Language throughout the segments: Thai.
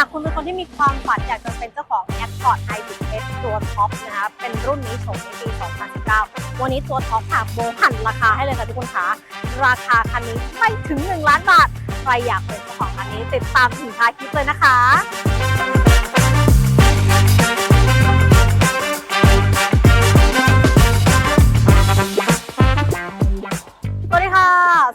ากคุณเป็นคนที่มีความฝันอยากจะเป็นเจ้าของ Accord Hybrid S ตัวท็อปนะคะเป็นรุ่นนี้โฉมในปี 2019 วันนี้ตัวท็อปค่ะโบหันราคาให้เลยค่ะทุกคนคะราคาคันนี้ไม่ถึง 1 ล้านบาท ใครอยากเป็นเจ้าของคันนี้ติดตามถึงท้ายคลิปเลยนะคะสวัสดีค่ะ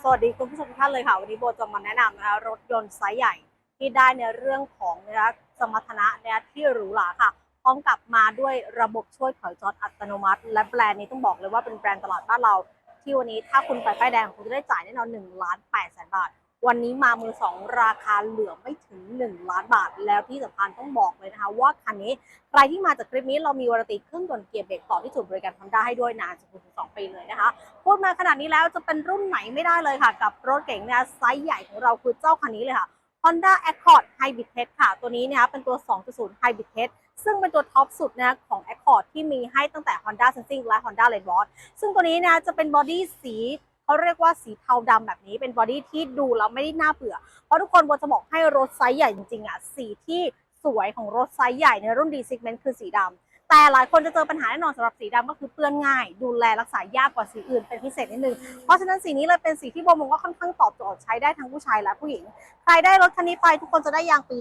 สวัสดีคุณผู้ชมทุกท่านเลยค่ะ วันนี้โบจะมาแนะนำนะคะรถยนต์ไซส์ใหญ่ ที่ได้ในเรื่องของนะสมรรถนะนะที่หรูหราค่ะพร้อมกับมาด้วยระบบช่วยถอยจอดอัตโนมัติ และแบรนด์นี้ต้องบอกเลยว่าเป็นแบรนด์ตลาดบ้านเรา ที่วันนี้ถ้าคุณไปป้ายแดงคุณจะได้จ่ายแน่นอน1ล้าน8แสนบาท วันนี้มามือ 2 ราคาเหลือไม่ถึง 1 ล้านบาท แล้วที่สำคัญต้องบอกเลยนะคะ ว่าคันนี้ใครที่มาจากคลิปนี้เรามีวารตีเครื่องยนต์เกียร์เบรกต่อที่ศูนย์บริการฮอนด้ให้ด้วยนานสูงถึงปีเลยนะคะพูดมาขนาดนี้แล้วจะเป็นรุ่นไหนไม่ได้เลยค่ะ กับรถเก๋งนะไซส์ใหญ่ของเราคือเจ้าคันนี้เลยค่ะ Honda Accord Hybrid Tech ค่ะ ตัวนี้นะคะเป็นตัว 2.0 Hybrid Tech ซึ่งเป็นตัวท็อปสุดนะของ Accord ที่มีให้ตั้งแต่ Honda Sensing และ Honda r e d w a t ซึ่งตัวนี้นะจะเป็นบอดี้สีเขาเรียกว่าสีเทาดำแบบนี้เป็นบอดี้ที่ดูแล้วไม่ได้น่าเบื่อ เพราะทุกคนบนจะบอกให้รถไซส์ใหญ่จริงๆอะสีที่สวยของรถไซส์ใหญ่ในรุ่น D segment คือสีดำ แต่หลายคนจะเจอปัญหาแน่นอนสำหรับสีดำก็คือเปื้อนง่าย ดูแลรักษายากกว่าสีอื่นเป็นพิเศษนิดนึง เพราะฉะนั้นสีนี้เลยเป็นสีที่โบมองว่าค่อนข้างตอบโจทย์ใช้ได้ทั้งผู้ชายและผู้หญิง ใครได้รถคันนี้ไปทุกคนจะได้ยางปี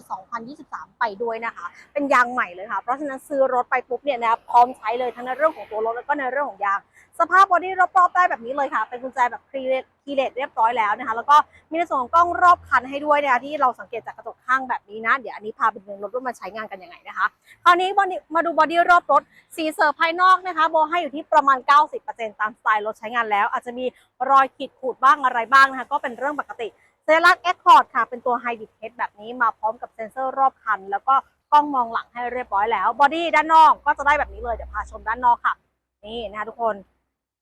2023 ไปด้วยนะคะ เป็นยางใหม่เลยค่ะ เพราะฉะนั้นซื้อรถไปปุ๊บเนี่ยนะพร้อมใช้เลยทั้งในเรื่องของตัวรถแล้วก็ในเรื่องของยาง สภาพบอดี้รอบๆได้แบบนี้เลยค่ะ เป็นกุญแจแบบคีเลตคีเลตเรียบร้อยแล้วนะคะ แล้วก็มีในส่วนของกล้องรอบคันให้ด้วยนะคะที่เราสังเกตจากกระจกข้างแบบนี้นะ เดี๋ยวอันนี้พาไปดูรถว่ามันใช้งานกันยังไงนะคะ คราวนี้มาดูบอดี้รอบรถ สีเสิร์ภายนอกนะคะโบให้อยู่ที่ประมาณ 90%ตามสไตล์รถใช้งานแล้ว อาจจะมีรอยขีดขูดบ้างอะไรบ้างนะคะ ก็เป็นเรื่องปกติเซลักแอคคอร์ดค่ะ เป็นตัวไฮดิ t เ s แบบนี้มาพร้อมกับเซ็นเซอร์รอบคัน แล้วก็กล้องมองหลังให้เรียบร้อยแล้ว บอดี้ด้านนอกก็จะได้แบบนี้เลย เดี๋ยวพาชมด้านนอกค่ะ นี่นะคะทุกคน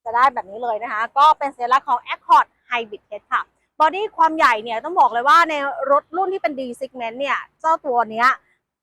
จะได้แบบนี้เลยนะคะ ก็เป็นเซลักของ Accord Hybrid Tech ค่ะบอดี้ความใหญ่เนี่ยต้องบอกเลยว่าในรถรุ่นที่เป็น D segment เนี่ย เจ้าตัวเนี้ย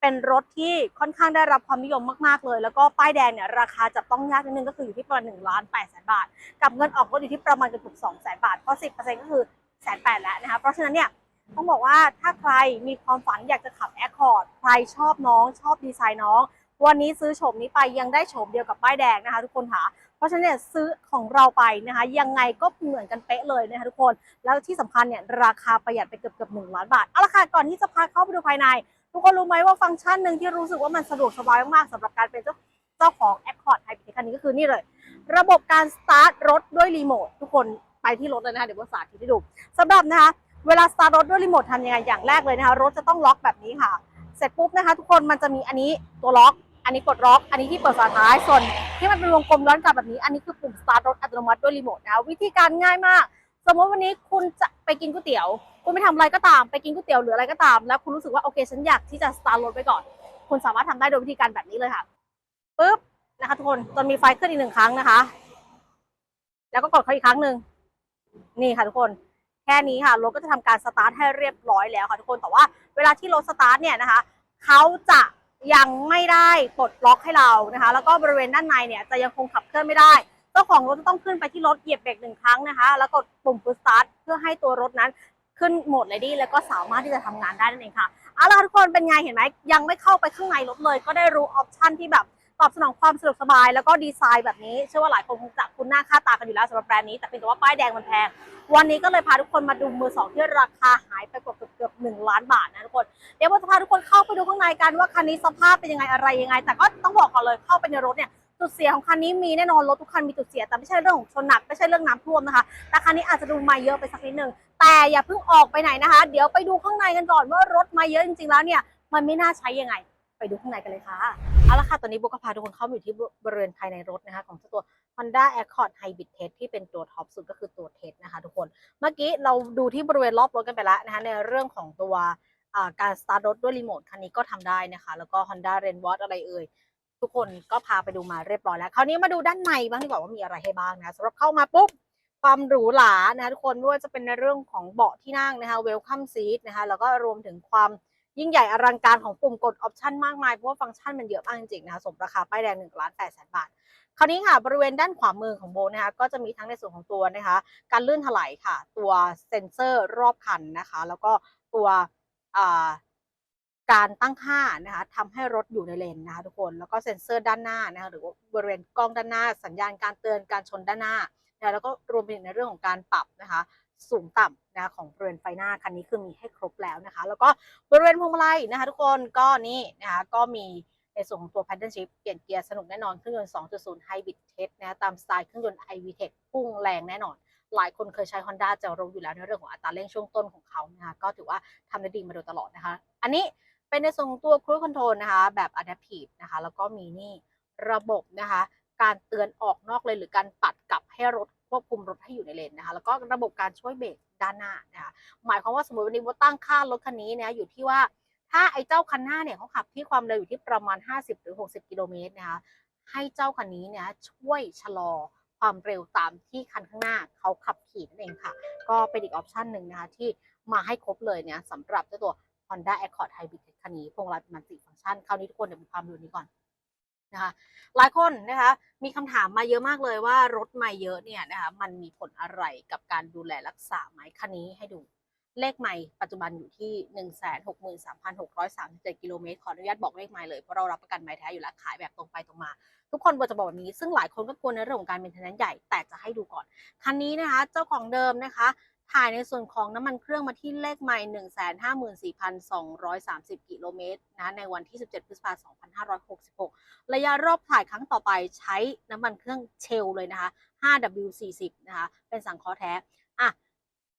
เป็นรถที่ค่อนข้างได้รับความนิยมมากๆเลย แล้วก็ป้ายแดงเนี่ยราคาจับต้องยากนิดนึงก็คืออยู่ที่ประมาณ1ล้าน8แสนบาท กับเงินออกรถอยู่ที่ประมาณเกือบ2แสนบาท เพราะ 10%ก็คือแสนแปดแล้วนะคะ เพราะฉะนั้นเนี่ยต้องบอกว่าถ้าใครมีความฝันอยากจะขับ Accord ใครชอบน้องชอบดีไซน์น้อง วันนี้ซื้อโฉมนี้ไปยังได้โฉมเดียวกับป้ายแดงนะคะ ทุกคนค่ะ เพราะฉะนั้นเนี่ยซื้อของเราไปนะคะ ยังไงก็เหมือนกันเป๊ะเลยนะคะทุกคน แล้วที่สำคัญเนี่ยราคาประหยัดไปเกือบเกือบหนึ่งล้านบาท เอาละค่ะก่อนที่จะพาเข้าไปดูภายใน ทุกคนรู้ไหมว่าฟังก์ชันหนึ่งที่รู้สึกว่ามันสะดวกสบายมากๆสำหรับการเป็นเจ้าเจ้าของ Accord Hybrid คันนี้ก็คือนี่เลย ระบบการสตาร์ทรถด้วยรีโมททุกคนไปที่รถเลยนะคะเดี๋ยวผมสาธิตให้ดูสำหรับนะคะเวลาสตาร์ทรถด้วยรีโมททำยังไงอย่างแรกเลยนะคะรถจะต้องล็อกแบบนี้ค่ะ เสร็จปุ๊บนะคะ ทุกคนมันจะมีอันนี้ตัวล็อก อันนี้กดล็อก อันนี้ที่เปิดฝาท้าย ส่วนที่มันเป็นวงกลมย้อนกลับแบบนี้ อันนี้คือปุ่มสตาร์ทรถอัตโนมัติด้วยรีโมทนะคะวิธีการง่ายมาก สมมติวันนี้คุณจะไปกินก๋วยเตี๋ยว คุณไปทำอะไรก็ตาม ไปกินก๋วยเตี๋ยวหรืออะไรก็ตาม แล้วคุณรู้สึกว่าโอเคฉันอยากที่จะสตาร์ทรถไว้ก่อน คุณสามารถทำได้โดยวิธีการแบบนี้เลยค่ะปึ๊บนะคะทุกคนจนมีไฟขึ้นอีกหนึ่งครั้งนะคะ แล้วก็กดเขาอีกครั้งหนึ่งนี่ค่ะทุกคนแค่นี้ค่ะรถก็จะทำการสตาร์ทให้เรียบร้อยแล้วค่ะทุกคนแต่ว่าเวลาที่รถสตาร์ทเนี่ยนะคะเขาจะ ยังไม่ได้ปลดล็อกให้เรานะคะ แล้วก็บริเวณด้านในเนี่ยจะยังคงขับเคลื่อนไม่ได้เจ้าของรถจะต้องขึ้นไปที่รถเหยียบเบรกหนึ่งครั้งนะคะ แล้วกดปุ่ม push start เพื่อให้ตัวรถนั้นขึ้นโหมด ready แล้วก็สามารถที่จะทำงานได้นั่นเองค่ะเอาล่ะทุกคนเป็นไงเห็นไหมยังไม่เข้าไปข้างในรถเลย ก็ได้รู้ออปชันที่แบบตอบสนองความสะดวกสบาย แล้วก็ดีไซน์แบบนี้เชื่อว่าหลายคนคงจะคุ้นหน้าค่าตากันอยู่แล้วสำหรับแบรนด์นี้แต่เป็นแต่ว่าป้ายแดงมันแพงวันนี้ก็เลยพาทุกคนมาดูมือสองที่ราคาหายไปกว่า เกือบเกือบหนึ่งล้านบาทนะทุกคน เดี๋ยวเราจะพาทุกคนเข้าไปดูข้างในกันว่าคันนี้สภาพเป็นยังไงอะไรยังไง แต่ก็ต้องบอกก่อนเลยเข้าไปในรถเนี่ยจุดเสียของคันนี้มีแน่นอนรถทุกคันมีจุดเสีย แต่ไม่ใช่เรื่องของชนหนักไม่ใช่เรื่องน้ำท่วมนะคะ แต่คันนี้อาจจะดูมาเยอะไปสักนิดนึงแต่อย่าเพิ่งออกไปไหนนะคะ เดี๋ยวไปดูข้างในกันก่อนว่ารถมาเยอะจริงๆแล้วเนี่ยมันไม่น่าใช้ยังไง ไปดูข้างในกันเลยค่ะ เอาละค่ะ ตอนนี้โบก็พาทุกคนเข้ามาอยู่ที่บริเวณภายในรถนะคะ ของตัว Honda Accord Hybrid Tech ที่เป็นตัวท็อปสุดก็คือตัวเทสนะคะทุกคน เมื่อกี้เราดูที่บริเวณรอบรถกันไปแล้วนะคะ ในเรื่องของตัวการสตาร์ทรถด้วยรีโมทคันนี้ก็ทำได้นะคะ แล้วก็ Honda r e n w a t อะไรเอ่ยทุกคนก็พาไปดูมาเรียบร้อยแล้ว คราวนี้มาดูด้านในบ้างดีกว่าว่ามีอะไรให้บ้างนะสำหรับเข้ามาปุ๊บความหรูหรานะคะทุกคนไม่ว่าจะเป็นในเรื่องของเบาะที่นั่งนะคะ Welcome Seat นะคะแล้วก็รวมถึงความ ยิ่งใหญ่อลังการของปุ่มกดออปชันมากมาย เพราะว่าฟังก์ชันมันเยอะมากจริงๆนะคะสมราคาป้ายแดง1ล้าน8แสนบาทคราวนี้ค่ะบริเวณด้านขวามือของโบนะคะก็จะมีทั้งในส่วนของตัวนะคะการลื่นถลายค่ะ ตัวเซ็นเซอร์รอบคันนะคะ แล้วก็ตัวอ่าการตั้งค่านะคะทำให้รถอยู่ในเลนนะคะทุกคนแล้วก็เซ็นเซอร์ด้านหน้านะคะหรือว่าบริเวณกล้องด้านหน้า สัญญาณการเตือนการชนด้านหน้านะะแล้วก็รวมไปถึงในเรื่องของการปรับนะคะ สูงต่ำนะของบริเวณไฟหน้าคันนี้คือมีให้ครบแล้วนะคะ แล้วก็บริเวณพวงมาลัยนะคะ ทุกคนก็นี่นะคะก็มีในส่วนของตัว paddle shift เปลี่ยนเกียร์สนุกแน่นอนเครื่องยนต์ 2.0 Hybrid Tech นะคะตามสไตล์เครื่องยนต์ iVTEC พุ่งแรงแน่นอน หลายคนเคยใช้ Honda จะรู้อยู่แล้วในเรื่องของอัตราเร่งช่วงต้นของเขานะคะก็ถือว่าทำได้ดีมาโดยตลอดนะคะ อันนี้เป็นในส่วนตัว Cruise Control นะคะแบบ Adaptive นะคะแล้วก็มีนี่ระบบนะคะการเตือนออกนอกเลนหรือการปัดกลับให้รถ ควบคุมรถให้อยู่ในเลนนะคะแล้วก็ระบบการช่วยเบรกด้านหน้านะคะหมายความว่าสมมติวันนี้ว่าตั้งค่ารถคันนี้เนี่ยอยู่ที่ว่าถ้าไอ้เจ้าคันหน้าเนี่ยเขาขับที่ความเร็วอยู่ที่ประมาณ 50 หรือ 60 กิโลเมตรนะคะให้เจ้าคันนี้เนี่ยช่วยชะลอความเร็วตามที่คันข้างหน้าเขาขับขี่นั่นเองค่ะ ก็เป็นอีกออปชันหนึ่งนะคะที่มาให้ครบเลยเนี่ยสำหรับเจ้าตัว Honda Accord Hybrid คันนี้พวงมาลัยประมาณ4ฟังก์ชันคราวนี้ทุกคนเดี๋ยวมีความรู้นี้ก่อน นะคะหลายคนนะคะมีคำถามมาเยอะมากเลยว่ารถไม่เยอะเนี่ยนะคะมันมีผลอะไรกับการดูแลรักษาไหมคันนี้ให้ดูเลขไม่ปัจจุบันอยู่ที่ 163,637 กิโลเมตรขออนุญาตบอกเลขไม่เลย เพราะเรารับประกันไม่แท้อยู่แล้วขายแบบตรงไปตรงมา ทุกคนควรจะบอกแบบนี้ ซึ่งหลายคนก็กลัวในเรื่องของการเป็นเทนนั้นใหญ่ แต่จะให้ดูก่อน คันนี้นะคะ เจ้าของเดิมนะคะ ถ่ายในส่วนของน้ำมันเครื่องมาที่เลขไม่154,230 กิโลเมตรนะในวันที่ 17 พฤษภาคม 2566 ระยะรอบถ่ายครั้งต่อไปใช้น้ำมันเครื่องเชลเลยนะคะ 5W40 นะคะ เป็นสังเคราะห์แท้ อะ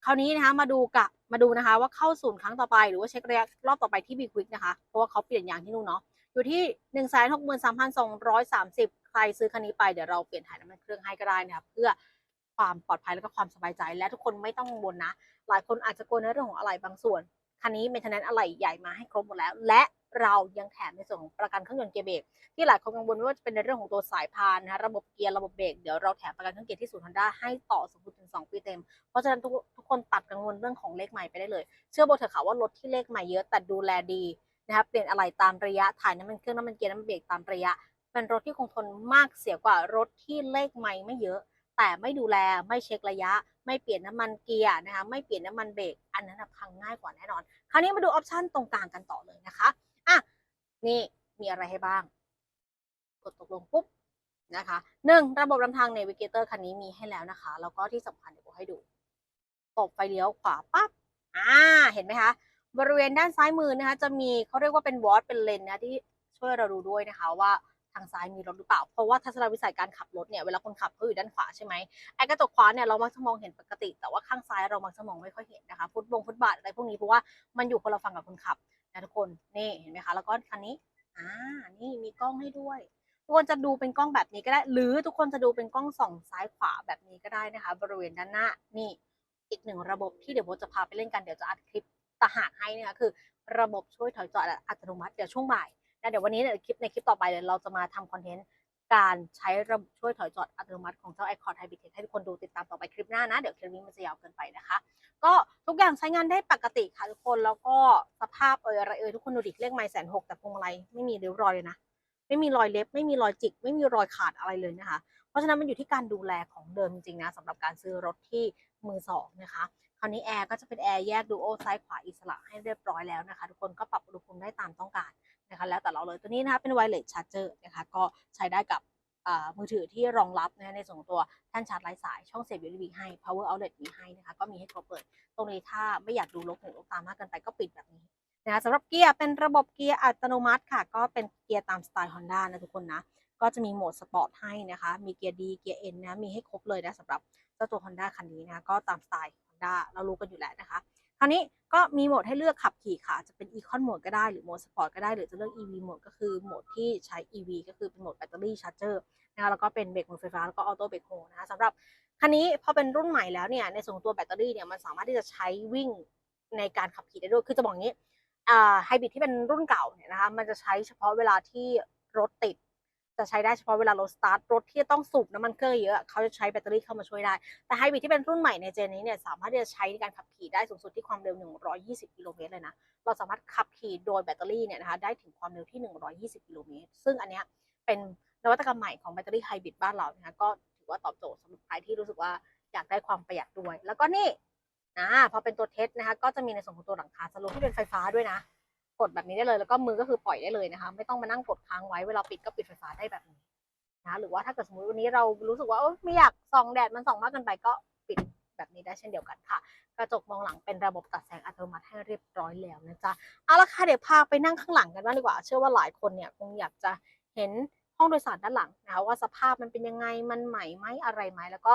คราวนี้นะคะมาดูกะมาดูนะคะว่าเข้าศูนย์ครั้งต่อไปหรือว่าเช็คระยะรอบต่อไปที่บีควิกนะคะ เพราะว่าเขาเปลี่ยนยางที่นู่นเนาะ อยู่ที่ 163,230 ใครซื้อคันนี้ไปเดี๋ยวเราเปลี่ยนถ่ายน้ำมันเครื่องให้ก็ได้นะคะเพื่อ ความปลอดภัยและก็ความสบายใจ และทุกคนไม่ต้องกังวลนะ หลายคนอาจจะกลัวในเรื่องของอะไรบางส่วน คันนี้เมนเทนแนนอะไรใหญ่มาให้ครบหมดแล้ว และเรายังแถมในส่วนของประกันเครื่องยนต์เกียร์เบรกที่หลายคนกังวลว่าจะเป็นในเรื่องของตัวสายพานนะคะระบบเกียร์ระบบเบรกเดี๋ยวเราแถมประกันเครื่องเกียร์ที่ศูนย์ฮอนด้าให้ต่อสมมติถึง 2 ปีเต็ม เพราะฉะนั้นทุกทุกคนตัดกังวลเรื่องของเลขใหม่ไปได้เลย เชื่อโบเถอะค่ะว่ารถที่เลขใหม่เยอะแต่ดูแลดีนะครับเปลี่ยนอะไรตามระยะถ่ายน้ำมันเครื่องน้ำมันเกียร์น้ำมันเบรกตามระยะ เป็นรถที่คงทนมากเสียกว่ารถที่เลขใหม่ไม่เยอะ แต่ไม่ดูแลไม่เช็คระยะ ไม่เปลี่ยนน้ำมันเกียร์นะคะไม่เปลี่ยนน้ำมันเบรกอันนั้นนะพังง่ายกว่าแน่นอน คราวนี้มาดูออปชันตรงกลางกันต่อเลยนะคะอะนี่มีอะไรให้บ้าง กดตกลงปุ๊บนะคะหนึ่งระบบนำทาง Navigator คันนี้มีให้แล้วนะคะ แล้วก็ที่สำคัญเดี๋ยวผมให้ดูตบไฟเลี้ยวขวาปั๊บอ่าเห็นไหมคะ บริเวณด้านซ้ายมือนะคะ จะมีเขาเรียกว่าเป็นวอตเป็นเลนนะที่ช่วยเราดูด้วยนะคะว่าางซ้ายมีรถหรือเปล่า เพราะว่าทัศนวิสัยการขับรถเนี่ยเวลาคนขับเขาอยู่ด้านขวาใช่ไหมไอ้กระจกขวาเนี่ยเรามักจะมองเห็นปกติ แต่ว่าข้างซ้ายเรามักจะมองไม่ค่อยเห็นนะคะฟุตบงฟุตบาทอะไรพวกนี้เพราะว่ามันอยู่คนละฝั่งกับคนขับนะทุกคนนี่เห็นไหมคะแล้วก็คันนี้อ่านี่มีกล้องให้ด้วยทุกคนจะดูเป็นกล้องแบบนี้ก็ได้ หรือทุกคนจะดูเป็นกล้องส่องซ้ายขวาแบบนี้ก็ได้นะคะ บริเวณด้านหน้านี่อีกหนึ่งระบบที่เดี๋ยวโบจะพาไปเล่นกันเดี๋ยวจะอัดคลิปตะหากให้นะคะคือ ระบบช่วยถอยจอดอัตโนมัติเดี๋ยวช่วงบ่าย เดี๋ยววันนี้เนี่ยคลิปในคลิปต่อไปเลยเราจะมาทำคอนเทนต์การใช้ระบบช่วยถอยจอดอัตโนมัติของเจ้า Accord Hybrid Tech ให้ทุกคนดูติดตามต่อไปคลิปหน้านะ เดี๋ยวคลิปนี้มันจะยาวเกินไปนะคะ ก็ทุกอย่างใช้งานได้ปกติค่ะทุกคนแล้วก็สภาพเอยอะไรเอยทุกคนดูดิเลขไมล์แสนหกแต่พวงมาลัยไม่มีริ้วรอยเลยนะ ไม่มีรอยเล็บ ไม่มีรอยจิก ไม่มีรอยขาดอะไรเลยนะคะ เพราะฉะนั้นมันอยู่ที่การดูแลของเดิมจริงๆนะสำหรับการซื้อรถที่มือสองนะคะ คราวนี้แอร์ก็จะเป็นแอร์แยกดูโอซ้ายขวาอิสระให้เรียบร้อยแล้วนะคะ ทุกคนก็ปรับอุณหภูมิได้ตามต้องการนะคะแล้วแต่เราเลยตัวนี้นะคะเป็นไวเลสชาร์จเจอร์นะคะก็ใช้ได้กับมือถือที่รองรับนะในส่วนของตัวท่านชาร์จไร้สายช่องเสียบ USB ให้ power outlet มีให้นะคะก็มีให้ครบเลยตรงนี้ถ้าไม่อยากดูลกหูลกตามากเกินไปก็ปิดแบบนี้นะคะสำหรับเกียร์เป็นระบบเกียร์อัตโนมัติค่ะ ก็เป็นเกียร์ตามสไตล์ Honda นะทุกคนนะก็จะมีโหมดสปอร์ตให้นะคะ มีเกียร์ดีเกียร์เอ็นนะมีให้ครบเลยนะสำหรับเจ้าตัว Honda คันนี้นะก็ตามสไตล์ Honda เรารู้กันอยู่แล้วนะคะ คราวนี้ก็มีโหมดให้เลือกขับขี่ค่ะ จะเป็น Econ โหมดก็ได้หรือโหมดสปอร์ตก็ได้หรือจะเลือก EV โหมดก็คือโหมดที่ใช้ EV ก็คือเป็นโหมดแบตเตอรี่ชาร์จเจอร์นะคะแล้วก็เป็นเบรกมือไฟฟ้าแล้วก็ออโต้เบรกโฮนะคะสำหรับคันนี้พอเป็นรุ่นใหม่แล้วเนี่ยในส่วนของตัวแบตเตอรี่เนี่ยมันสามารถที่จะใช้วิ่งในการขับขี่ได้ด้วย คือจะบอกงี้ไฮบริดที่เป็นรุ่นเก่าเนี่ยนะคะมันจะใช้เฉพาะเวลาที่รถติด จะใช้ได้เฉพาะเวลาเรถสตาร์ทรถที่ต้องสูบน้ำมันเครื่องเยอะ เขาจะใช้แบตเตอรี่เข้ามาช่วยได้ แต่ไฮบริดที่เป็นรุ่นใหม่ในเจนนี้เนี่ยสามารถที่จะใช้ในการขับขี่ได้สูงสุดที่ความเร็ว 120 กิโลเมตรเลยนะ เราสามารถขับขี่โดยแบตเตอรี่เนี่ยนะคะได้ถึงความเร็วที่ 120 กิโลเมตร ซึ่งอันเนี้ยเป็นนวัตกรรมใหม่ของแบตเตอรี่ไฮบริดบ้านเรานะคะก็ถือว่าตอบโจทย์สำหรับใครที่รู้สึกว่าอยากได้ความประหยัดด้วย แล้วก็นี่นะพอเป็นตัวเทสนะคะก็จะมีในส่วนของตัวหลังคาสโลที่เป็นไฟฟ้าด้วยนะ กดแบบนี้ได้เลย แล้วก็มือก็คือปล่อยได้เลยนะคะ ไม่ต้องมานั่งกดค้างไว้เวลาปิดก็ปิดไฟฟ้าได้แบบนี้นะหรือว่าถ้าเกิดสมมติวันนี้เรารู้สึกว่าไม่อยากส่องแดดมันส่องมากเกินไปก็ปิดแบบนี้ได้เช่นเดียวกันค่ะ กระจกมองหลังเป็นระบบตัดแสงอัตโนมัติให้เรียบร้อยแล้วนะจ๊ะเอาละค่ะเดี๋ยวพาไปนั่งข้างหลังกันบ้างดีกว่า เชื่อว่าหลายคนเนี่ยคงอยากจะเห็นห้องโดยสารด้านหลังนะคะว่าสภาพมันเป็นยังไงมันใหม่ไหมอะไรไหมแล้วก็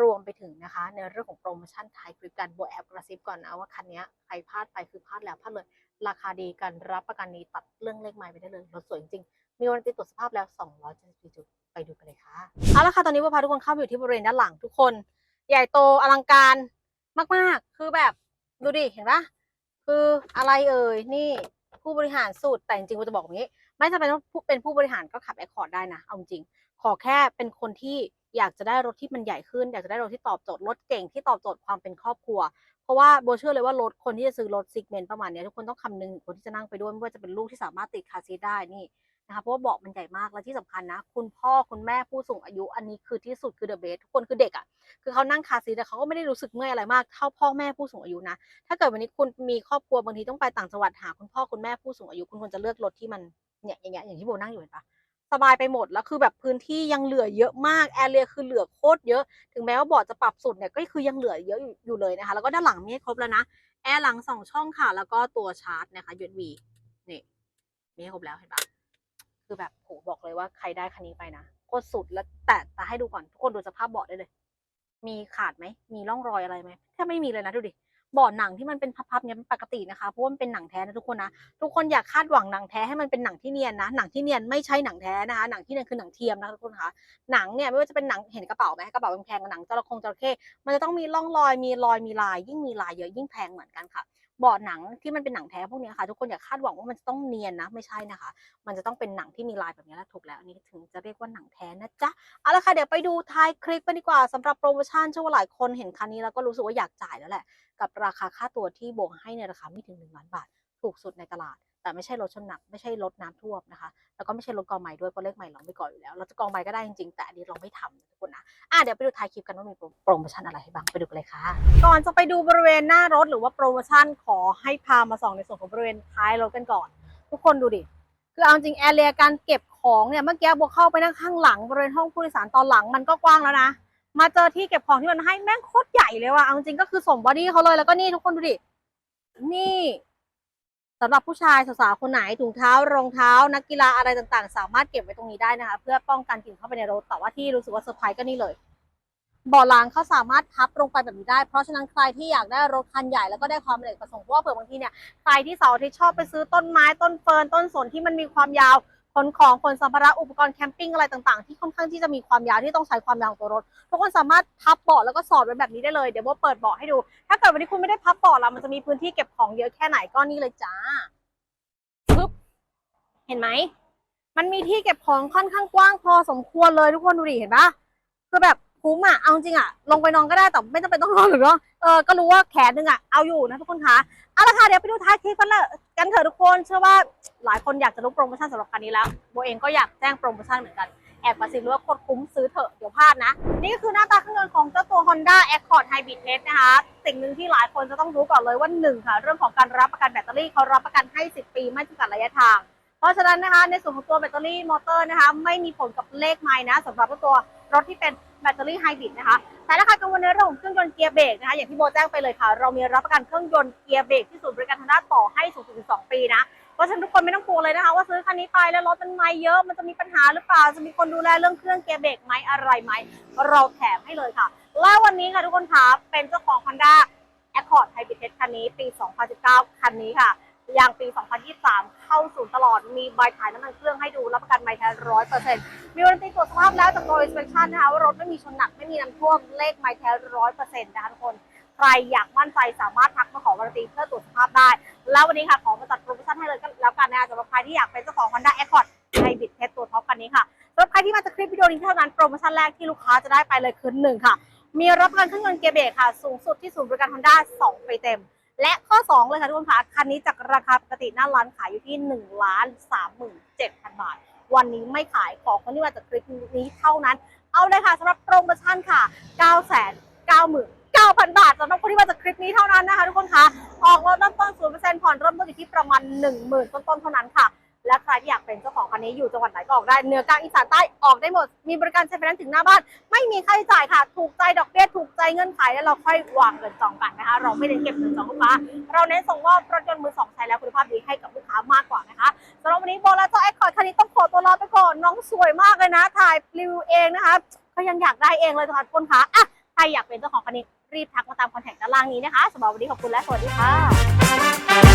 รวมไปถึงนะคะ ในเรื่องของโปรโมชั่นท้ายคลิปกันโบแอบกระซิบก่อนนะว่าคันนี้ใครพลาดไปคือพลาดแล้วพลาดเลย ราคาดีกันรับประกันนี้ตัดเรื่องเลขไม้ไปได้เลยรถสวยจริงๆมีวันติดตรวจสภาพแล้ว274จุดไปดูกันเลยค่ะเอาละค่ะตอนนี้โบพาทุกคนเข้าไปอยู่ที่บริเวณด้านหลังทุกคน ใหญ่โตอลังการมากๆ คือแบบดูดิเห็นปะคืออะไรเอ่ยนี่ผู้บริหารสูตรแต่จริงๆกูจะบอกอย่างนี้ ไม่จำเป็นต้องเป็นผู้บริหารก็ขับแอคคอร์ดได้นะเอาจริง ขอแค่เป็นคนที่อยากจะได้รถที่มันใหญ่ขึ้น อยากจะได้รถที่ตอบโจทย์รถเก่งที่ตอบโจทย์ความเป็นครอบครัว เพราะว่าโบเชื่อเลยว่ารถคนที่จะซื้อรถซิกเมนต์ประมาณนี้ทุกคนต้องคำนึงถึงคนที่จะนั่งไปด้วยไม่ว่าจะเป็นลูกที่สามารถติดคาซีทได้นี่นะคะเพราะว่าเบาะมันใหญ่มากและที่สำคัญนะ คุณพ่อคุณแม่ผู้สูงอายุ อันนี้คือที่สุดคือเดอะเบสทุกคนคือเด็กอะคือเขานั่งคาซีแต่เขาก็ไม่ได้รู้สึกเมื่อยอะไรมากเท่าพ่อแม่ผู้สูงอายุนะถ้าเกิดวันนี้คุณมีครอบครัวบางทีต้องไปต่างจังหวัดหาคุณพ่อคุณแม่ผู้สูงอายุ คุณควรจะเลือกรถที่มันเนี่ยอย่างเงี้ยอย่างที่โบนั่งอยู่เห็นปะ สบายไปหมดแล้วคือแบบพื้นที่ยังเหลือเยอะมากแอเรียคือเหลือโคตรเยอะ ถึงแม้ว่าเบาะจะปรับสุดเนี่ยก็คือยังเหลือเยอะอยู่เลยนะคะ แล้วก็ด้านหลังมีให้ครบแล้วนะแอร์หลังสองช่องค่ะ แล้วก็ตัวชาร์จนะคะ USB นี่มีให้ครบแล้วเห็นปะคือแบบโหบอกเลยว่าใครได้คันนี้ไปนะโคตรสุดแล้วแต่แต่ให้ดูก่อนทุกคนดูสภาพเบาะได้เลย มีขาดไหมมีร่องรอยอะไรไหมแทบไม่มีเลยนะดูดิ เบาะหนังที่มันเป็นพับๆเนี่ยเป็นปกตินะคะเพราะว่ามันเป็นหนังแท้นะทุกคนนะทุกคนอยากคาดหวังหนังแท้ให้มันเป็นหนังที่เนียนนะหนังที่เนียนไม่ใช่หนังแท้นะคะหนังที่เนียนคือหนังเทียมนะทุกคนคะหนังเนี่ยไม่ว่าจะเป็นหนังเห็นกระเป๋าไหมกระเป๋าแพงๆหนังจระคงจระเข้มันจะต้องมีร่องรอยมีรอยมีลาย ยิ่งมีลายเยอะยิ่งแพงเหมือนกันค่ะ บาะหนังที่มันเป็นหนังแท้พวกนี้ค่ะ ทุกคนอย่าคาดหวังว่ามันจะต้องเนียนนะ ไม่ใช่นะคะ มันจะต้องเป็นหนังที่มีลายแบบนี้แล้วถูกแล้วอันนี้ถึงจะเรียกว่าหนังแท้นะจ๊ะเอาละค่ะเดี๋ยวไปดูท้ายคลิปกันดีกว่าสำหรับโปรโมชั่นเชื่อว่าหลายคนเห็นคันนี้แล้วก็รู้สึกว่าอยากจ่ายแล้วแหละ กับราคาค่าตัวที่โบกให้ในราคาไม่ถึง1ล้านบาท ถูกสุดในตลาด แต่ไม่ใช่รถชนหนักไม่ใช่รถน้ำท่วมนะคะ แล้วก็ไม่ใช่รถกองใหม่ด้วยเพราะเลขใหม่เราไม่ก่ออยู่แล้วเราจะกองใหม่ก็ได้จริงๆแต่อันนี้เราไม่ทำทุกคนนะอะเดี๋ยวไปดูท้ายคลิปกันว่ามีโปรโมชั่นอะไรให้บ้างไปดูกันเลยค่ะ ก่อนจะไปดูบริเวณหน้ารถหรือว่าโปรโมชั่นขอให้พามาส่องในส่วนของบริเวณท้ายรถกันก่อน ทุกคนดูดิคือเอาจริงแอร์เรียการเก็บของเนี่ยเมื่อกี้โบเข้าไปนั่งข้างหลังบริเวณห้องผู้โดยสารตอนหลังมันก็กว้างแล้วนะมาเจอที่เก็บของที่มันให้แม่งโคตรใหญ่เลยว่ะเอาจริงก็คือสมบอดี้เขาเลยแล้วก็นี่ทุกคนดูดินี่ สำหรับผู้ชายสาวๆคนไหนถุงเท้ารองเท้า นักกีฬาอะไรต่างๆ สามารถเก็บไว้ตรงนี้ได้นะคะ เพื่อป้องกันกลิ่นเข้าไปในรถแต่ว่าที่รู้สึกว่าเซอร์ไพรส์ก็นี่เลยบ่อรางเขาสามารถพับลงไปแบบนี้ได้ เพราะฉะนั้นใครที่อยากได้รถคันใหญ่แล้วก็ได้ความอเนกประสงค์เพราะว่าเผื่อบางทีเนี่ยใครที่เสาร์ที่ชอบไปซื้อต้นไม้ต้นเฟิร์นต้นสนที่มันมีความยาว ขนของขนสัมภาระอุปกรณ์แคมปิ้งอะไรต่างๆ ที่ค่อนข้างที่จะมีความยาวที่ต้องใช้ความยาวของตัวรถ ทุกคนสามารถพับเบาะแล้วก็สอดไว้แบบนี้ได้เลยเดี๋ยวโบเปิดเบาะให้ดู ถ้าเกิดวันนี้คุณไม่ได้พับเบาะแล้วมันจะมีพื้นที่เก็บของเยอะแค่ไหนก็นี่เลยจ้าปึ๊บเห็นไหมมันมีที่เก็บของค่อนข้างกว้างพอสมควรเลยทุกคนดูดิเห็นปะคือแบบ คุ้มอะเอาจริงอะลงไปนอนก็ได้แต่ไม่จำเป็นต้องนอนหรือเนาเออก็รู้ว่าแขนหนึ่งอะเอาอยู่นะทุกคนคะเอาละค่ะเดี๋ยวไปดูท้ายคลิปกันเลยกันเถอะทุกคนเชื่อว่าหลายคนอยากจะรู้โปรโมชั่นสำหรับคันนี้แล้วโบเองก็อยากแจ้งโปรโมชั่นเหมือนกันแอบกระซิบว่าโคตรคุ้มซื้อเถอะเดี๋ยวพลาดนะ นี่ก็คือหน้าตาเครื่องยนต์ของเจ้าตัว Honda Accord Hybrid H นะคะ สิ่งหนึ่งที่หลายคนจะต้องรู้ก่อนเลยว่าหนึ่งค่ะ เรื่องของการรับประกันแบตเตอรี่เขารับประกันให้ 10 ปีไม่จำกัดระยะทาง เพราะฉะนั้นนะคะในส่วนของตัวแบตเตอรี่มอเตอร์นะคะ ไม่มีผลกับเลขไม้นะสำหรับตัวรถที่เป็น แบตเตอรี่ไฮบริดนะคะแต่ถ้าใครกังวลในเรื่องของเครื่องยนต์เกียร์เบรกนะคะอย่างที่โบแจ้งไปเลยค่ะ เรามีรับประกันเครื่องยนต์เกียร์เบรกที่ศูนย์บริการทางด้านต่อให้สูงถึง2ปีนะเพราะฉะนั้นทุกคนไม่ต้องกลัวเลยนะคะ ว่าซื้อคันนี้ไปแล้วรถมันไม่เยอะมันจะมีปัญหาหรือเปล่าจะมีคนดูแลเรื่องเครื่องเกียร์เบรกไหมอะไรไหมเราแถมให้เลยค่ะและวันนี้ค่ะทุกคนคะเป็นเจ้าของ Honda Accord Hybrid คันนี้ปี 2019 คันนี้ค่ะ ยางปี 2023 เข้าสู่ตลอด มีใบถ่ายน้ำมันเครื่องให้ดู รับประกันไม่แท้ร้อยเปอร์เซ็นต์มีวันตีตรวจสภาพแล้วจากโดย inspection นะคะว่ารถไม่มีชนหนัก ไม่มีน้ำท่วม เลขไม่แท้ร้อยเปอร์เซ็นต์นะคะทุกคนใครอยากมั่นใจสามารถทักมาขอวารันตีเพื่อตรวจสภาพได้ แล้ววันนี้ค่ะขอมาจัดโปรโมชั่นให้เลยก็แล้วกันนะคะสำหรับใครที่อยากเป็นเจ้าของ Honda Accord Hybrid Tech ตัวท็อปคันนี้ค่ะสำหรับใครที่มาจากคลิปวิดีโอนี้เท่านั้นโปรโมชั่นแรกที่ลูกค้าจะได้ไปเลยคือหนึ่งค่ะ มีรับประกันเครื่องยนต์เกียร์เบรกค่ะ สูงสุดที่ศูนย์บริการ Honda 2ปีเต็ม และข้อ 2 เลยค่ะทุกคนคะคันนี้จากราคาปกติหน้าร้านขายอยู่ที่1ล้าน37,000 บาท วันนี้ไม่ขายขอคนที่มาจากคลิปนี้เท่านั้น เอาเลยค่ะสำหรับโปรโมชั่นค่ะ9 9 9 0 0 0 9,000 บาทสำหรับคนที่มาจากคลิปนี้เท่านั้นนะคะทุกคนคะ ออกรถเริ่มต้น 0%ผ่อนเริ่มต้นอยู่ที่ประมาณ 10,000 ต้นๆเท่านั้นค่ะ และใครที่อยากเป็นเจ้าของคันนี้อยู่จังหวัดไหนก็ออกได้เหนือกลางอีสานใต้ออกได้หมด มีบริการใช้ไฟแนนซ์ถึงหน้าบ้าน ไม่มีค่าใช้จ่ายค่ะ ถูกใจดอกเบี้ยถูกใจเงื่อนไขแล้วเราค่อยวางเงินจองกันนะคะ เราไม่ได้เก็บเงินจองลูกค้า เราเน้นส่งมอบรถยนต์มือสองใช้แล้วคุณภาพดีให้กับลูกค้ามากกว่านะคะสำหรับวันนี้โบและเจ้าแอคคอร์ดคันนี้ต้องขอตัวลาไปก่อนน้องสวยมากเลยนะ ถ่ายรีวิวเองนะคะก็ยังอยากได้เองเลยค่ะทุกคนคะอะใครอยากเป็นเจ้าของคันนี้รีบทักมาตามคอนแทคด้านล่างนี้นะคะสำหรับวันนี้ขอบคุณและสวัสดีค่ะ